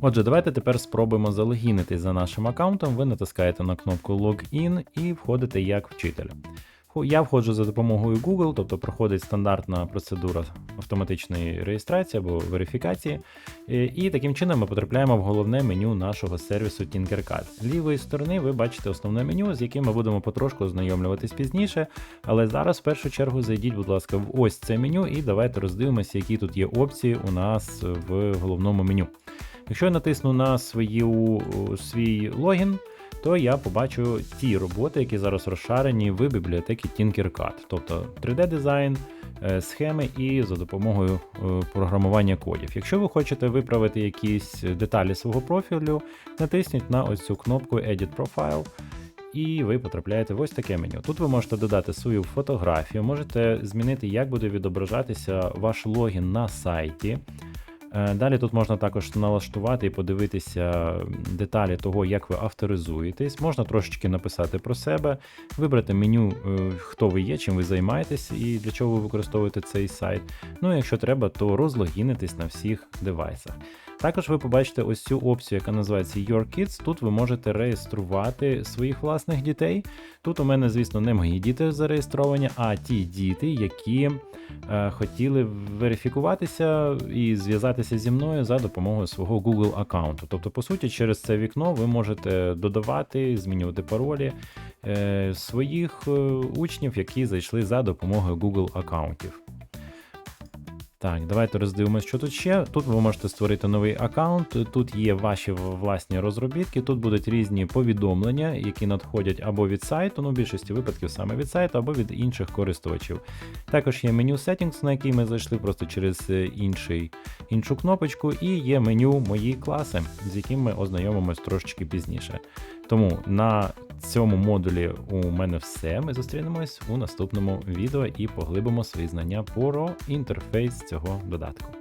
Отже, давайте тепер спробуємо залогінитись за нашим аккаунтом. Ви натискаєте на кнопку Login і входите як вчитель. Я входжу за допомогою Google, тобто проходить стандартна процедура автоматичної реєстрації або верифікації. Е, І таким чином ми потрапляємо в головне меню нашого сервісу Tinkercad. З лівої сторони ви бачите основне меню, з яким ми будемо потрошку ознайомлюватись пізніше. Але зараз в першу чергу зайдіть, будь ласка, в ось це меню і давайте роздивимося, які тут є опції у нас в головному меню. Якщо я натисну на свою, свій логін, то я побачу ті роботи, які зараз розшарені в бібліотекі Tinkercad, тобто 3D-дизайн, е, схеми і за допомогою е, програмування кодів. Якщо ви хочете виправити якісь деталі свого профілю, натисніть на ось цю кнопку Edit Profile. І ви потрапляєте в ось таке меню. Тут ви можете додати свою фотографію, можете змінити, як буде відображатися ваш логін на сайті. Е, Далі тут можна також налаштувати і подивитися деталі того, як ви авторизуєтесь. Можна трошечки написати про себе, вибрати меню, е, хто ви є, чим ви займаєтесь і для чого ви використовуєте цей сайт. Ну, якщо треба, то розлогінитись на всіх девайсах. Також ви побачите ось цю опцію, яка називається Your Kids. Тут ви можете реєструвати своїх власних дітей. Тут у мене, звісно, не мої діти зареєстровані, а ті діти, які е, хотіли верифікуватися і зв'язатися зі мною за допомогою свого Google аккаунту. Тобто, по суті, через це вікно ви можете додавати, змінювати паролі е, своїх е, учнів, які зайшли за допомогою Google аккаунтів. Так, давайте роздивимося, що тут ще. Тут ви можете створити новий аккаунт, тут є ваші власні розробітки, тут будуть різні повідомлення, які надходять або від сайту, ну в більшості випадків саме від сайту, або від інших користувачів. Також є меню Settings, на який ми зайшли просто через е, інший, іншу кнопочку, і є меню Мої класи, з яким ми ознайомимось трошечки пізніше. Тому на цьому модулі у мене все. Ми зустрінемось у наступному відео і поглибимо свої знання про інтерфейс цього додатку.